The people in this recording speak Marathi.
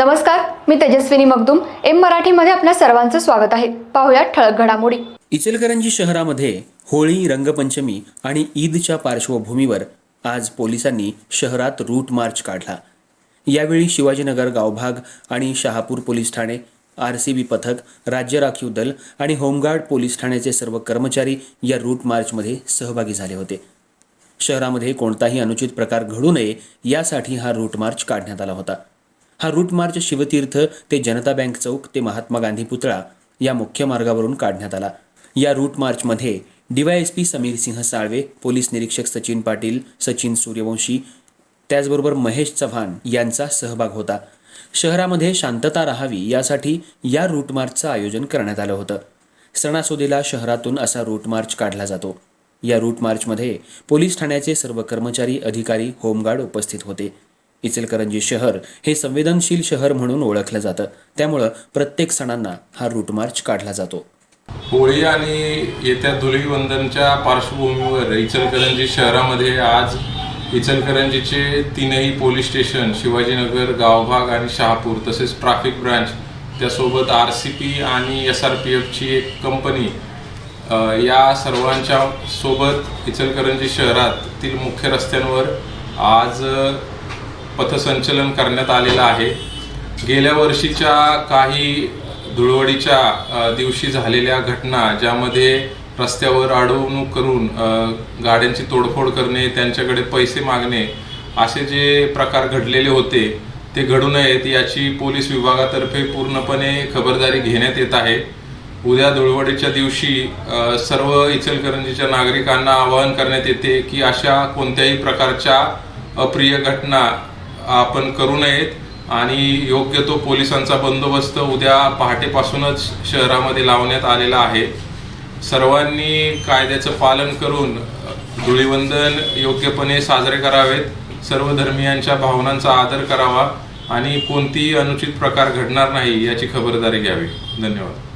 नमस्कार मी तेजस्विनी मगदुम. एम मराठीमध्ये आपल्या सर्वांचं स्वागत आहे. पाहुयात ठळक घडामोडी. इचलकरंजी शहरामध्ये होळी रंगपंचमी आणि ईदच्या पार्श्वभूमीवर आज पोलिसांनी शहरात रूट मार्च काढला. यावेळी शिवाजीनगर गावभाग आणि शहापूर पोलीस ठाणे आर सी बी पथक राज्य राखीव दल आणि होमगार्ड पोलीस ठाण्याचे सर्व कर्मचारी या रूट मार्चमध्ये सहभागी झाले होते. शहरामध्ये कोणताही अनुचित प्रकार घडू नये यासाठी हा रूट मार्च काढण्यात आला होता. हा रूट मार्च शिवतीर्थ ते जनता बँक चौक ते महात्मा गांधी पुतळा या मुख्य मार्गावरून काढण्यात आला. या रूट मार्चमध्ये डीवायएसपी समीर सिंह साळवे पोलीस निरीक्षक सचिन पाटील सचिन सूर्यवंशी त्याचबरोबर महेश चव्हाण यांचा सहभाग होता. शहरामध्ये शांतता राहावी यासाठी या रूट मार्चचं आयोजन करण्यात आलं होतं. सणासुदीला शहरातून असा रूट मार्च काढला जातो. या रूट मार्चमध्ये पोलीस ठाण्याचे सर्व कर्मचारी अधिकारी होमगार्ड उपस्थित होते. इचलकरंजी शहर हे संवेदनशील शहर म्हणून ओळखलं जातं. त्यामुळं प्रत्येक सणांना हा रूट मार्च काढला जातो. होळी आणि येत्या धुलीवंदनच्या पार्श्वभूमीवर इचलकरंजी शहरामध्ये आज इचलकरंजीचे तीनही पोलीस स्टेशन शिवाजीनगर गावभाग आणि शहापूर तसेच ट्रॅफिक ब्रांच त्यासोबत आर सी पी आणि एस आर पी एफची एक कंपनी या सर्वांच्या सोबत इचलकरंजी शहरातील मुख्य रस्त्यांवर आज पथसंचलन करण्यात आलेलं आहे. गेल्या वर्षीच्या काही धुळवडीच्या दिवशी झालेल्या घटना ज्यामध्ये रस्त्यावर अडवणूक करून गाड्यांची तोडफोड करणे त्यांच्याकडे पैसे मागणे असे जे प्रकार घडलेले होते ते घडू नयेत याची पोलीस विभागातर्फे पूर्णपणे खबरदारी घेण्यात येत आहे. उद्या धुळवडीच्या दिवशी सर्व इचलकरंजीच्या नागरिकांना आवाहन करण्यात येते की अशा कोणत्याही प्रकारच्या अप्रिय घटना आपण करू नयेत. आणि योग्य तो पोलिसांचा बंदोबस्त उद्या पहाटेपासूनच शहरामध्ये लावण्यात आलेला आहे. सर्वांनी कायद्याचं पालन करून धुळीवंदन योग्यपणे साजरे करावेत. सर्व धर्मियांच्या भावनांचा आदर करावा. आणि कोणतीही अनुचित प्रकार घडणार नाही याची खबरदारी घ्यावी. धन्यवाद.